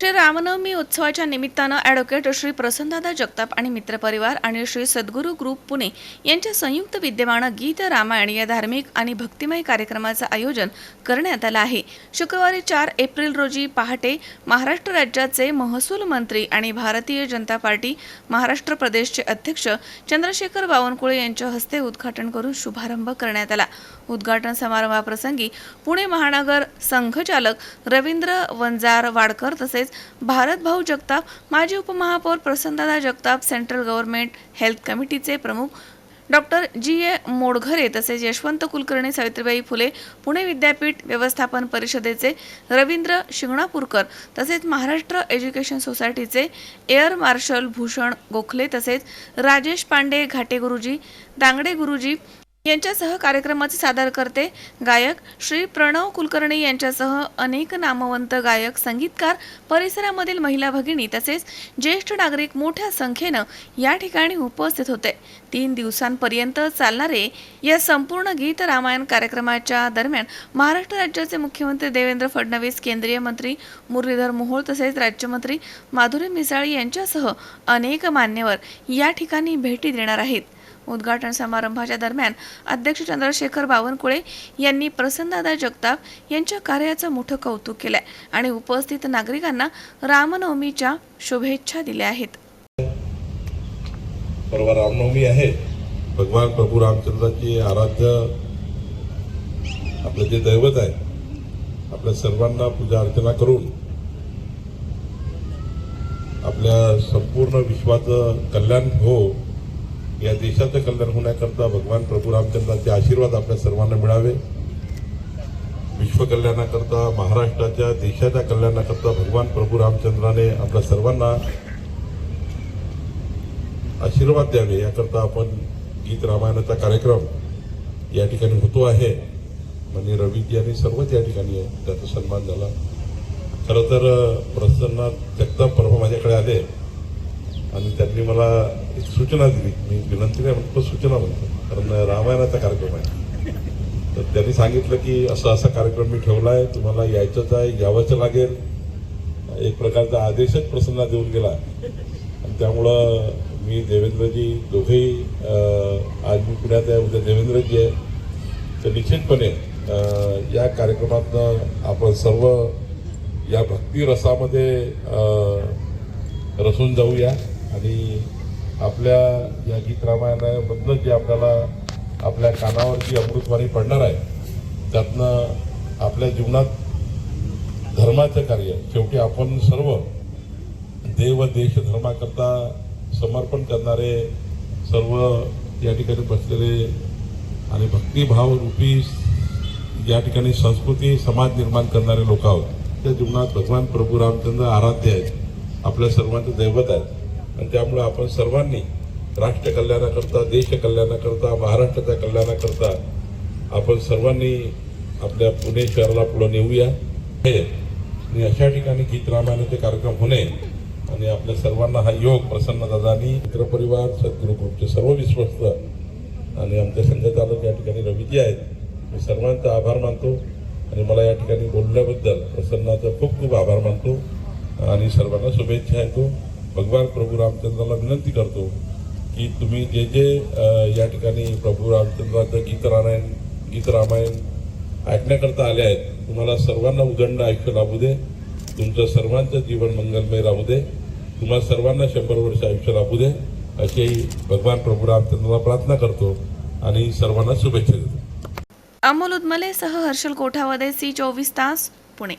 श्री रामनवमी उत्सवाच्या निमित्तानं ॲडव्होकेट श्री प्रसन्नदादा जगताप आणि मित्रपरिवार आणि श्री सद्गुरू ग्रुप पुणे यांच्या संयुक्त विद्यमानं गीत रामायण या धार्मिक आणि भक्तिमय कार्यक्रमाचं आयोजन करण्यात आलं आहे. शुक्रवारी चार एप्रिल रोजी पहाटे महाराष्ट्र राज्याचे महसूल मंत्री आणि भारतीय जनता पार्टी महाराष्ट्र प्रदेशचे अध्यक्ष चंद्रशेखर बावनकुळे यांच्या हस्ते उद्घाटन करून शुभारंभ करण्यात आला. उद्घाटन समारंभाप्रसंगी पुणे महानगर संघचालक रवींद्र वंजार वाडकर तसेच भारत भाऊ जगताप माजी उपमहापौर Prasannadada Jagtap central government health कमिटीचे प्रमुख डॉक्टर जी ए मोडघरे तसेच यशवंत कुलकर्णी सावित्रीबाई फुले पुणे विद्यापीठ व्यवस्थापन परिषदेचे रवींद्र शिंगणापूरकर तसेच महाराष्ट्र एज्युकेशन सोसायटीचे एअर मार्शल भूषण गोखले तसेच राजेश पांडे घाटे गुरुजी दांगडे गुरुजी यांच्यासह कार्यक्रमाचे सादरकर्ते गायक श्री प्रणव कुलकर्णी यांच्यासह अनेक नामवंत गायक संगीतकार परिसरामधील महिला भगिनी तसेच ज्येष्ठ नागरिक मोठ्या संख्येनं या ठिकाणी उपस्थित होते. तीन दिवसांपर्यंत चालणारे या संपूर्ण गीत रामायण कार्यक्रमाच्या दरम्यान महाराष्ट्र राज्याचे मुख्यमंत्री देवेंद्र फडणवीस केंद्रीय मंत्री मुरलीधर मोहोळ तसेच राज्यमंत्री माधुरी मिसाळी यांच्यासह अनेक मान्यवर या ठिकाणी भेटी देणार आहेत. उद्घाटन समारंभाच्या दरम्यान अध्यक्ष चंद्रशेखर बावनकुळे यांनी प्रसन्नदा जगताप यांच्या कार्याचं मोठं कौतुक केलंय आणि उपस्थित नागरिकांना रामनवमीच्या शुभेच्छा दिल्या आहेत. परवा रामनवमी आहे. भगवान प्रभू रामचंद्राची आराध्य आपलं जे दैवत आहे आपल्या सर्वांना पूजा अर्चना करून आपल्या संपूर्ण विश्वाचं कल्याण हो या देशाचं कल्याण होण्याकरता भगवान प्रभू रामचंद्राचे आशीर्वाद आपल्या सर्वांना मिळावे. विश्वकल्याणाकरता महाराष्ट्राच्या देशाच्या कल्याणाकरता भगवान प्रभू रामचंद्राने आपल्या सर्वांना आशीर्वाद द्यावे. याकरता आपण गीत रामायणाचा कार्यक्रम या ठिकाणी होतो आहे. म्हणजे रवीजी आणि सर्वच या ठिकाणी आहे त्याचा सन्मान झाला. खरं तर प्रसन्न जगताप परवा माझ्याकडे आले. आणि त्यांनी मला एक सूचना दिली. मी विनंती नाही म्हणतो सूचना म्हणतो. कारण रामायणाचा कार्यक्रम आहे. तर त्यांनी सांगितलं की असा असा कार्यक्रम मी ठेवला आहे तुम्हाला यायचंच आहे यावंच लागेल. एक प्रकारचा आदेशच प्रसन्न देऊन गेला. आणि त्यामुळं मी देवेंद्रजी दोघेही आज मी पुण्यात आहे उद्या देवेंद्रजी आहे. तर निश्चितपणे या कार्यक्रमातनं आपण सर्व या भक्ती रसामध्ये रसून जाऊया. आणि आपल्या या गीत रामायणामधनं जे आपल्याला आपल्या कानावर जी अमृतवाणी पडणार आहे त्यातनं आपल्या जीवनात धर्माचं कार्य शेवटी आपण सर्व देव देश धर्माकरता समर्पण करणारे सर्व या ठिकाणी बसलेले आणि भक्तिभाव रूपी या ठिकाणी संस्कृती समाज निर्माण करणारे लोक आहोत. त्या जीवनात भगवान प्रभू रामचंद्र आराध्य आहेत. आपल्या सर्वांचं दैवत आहेत. आणि त्यामुळे आपण सर्वांनी राष्ट्र कल्याणाकरता देश कल्याणाकरता महाराष्ट्राच्या कल्याणाकरता आपण सर्वांनी आपल्या पुणे शहराला पुढे नेऊया. हे आणि अशा ठिकाणी गीत रामायणाचे कार्यक्रम होणे आणि आपल्या सर्वांना हा योग प्रसन्न दादानी मित्रपरिवार सद्गुरू ग्रुपचे सर्व विश्वस्त आणि आमच्या संघचालक या ठिकाणी रवीजी आहेत. मी सर्वांचा आभार मानतो आणि मला या ठिकाणी बोलल्याबद्दल प्रसन्नाचा खूप खूप आभार मानतो आणि सर्वांना शुभेच्छा येतो भगवान प्रभू रामचंद्राला विनंती करतो की तुम्ही जे जे या ठिकाणी प्रभू रामचंद्राचं गीत रामायण गीत रामायण ऐकण्याकरता आले आहेत तुम्हाला सर्वांना उदंड आयुष्य लाभू दे तुमचं सर्वांचं जीवन मंगलमय राहू दे तुम्हाला सर्वांना शंभर वर्ष आयुष्य लाभू दे अशी भगवान प्रभू रामचंद्राला प्रार्थना करतो आणि सर्वांना शुभेच्छा देतो. अमोल उदमले सह हर्षल कोठावदे सी चोवीस तास पुणे.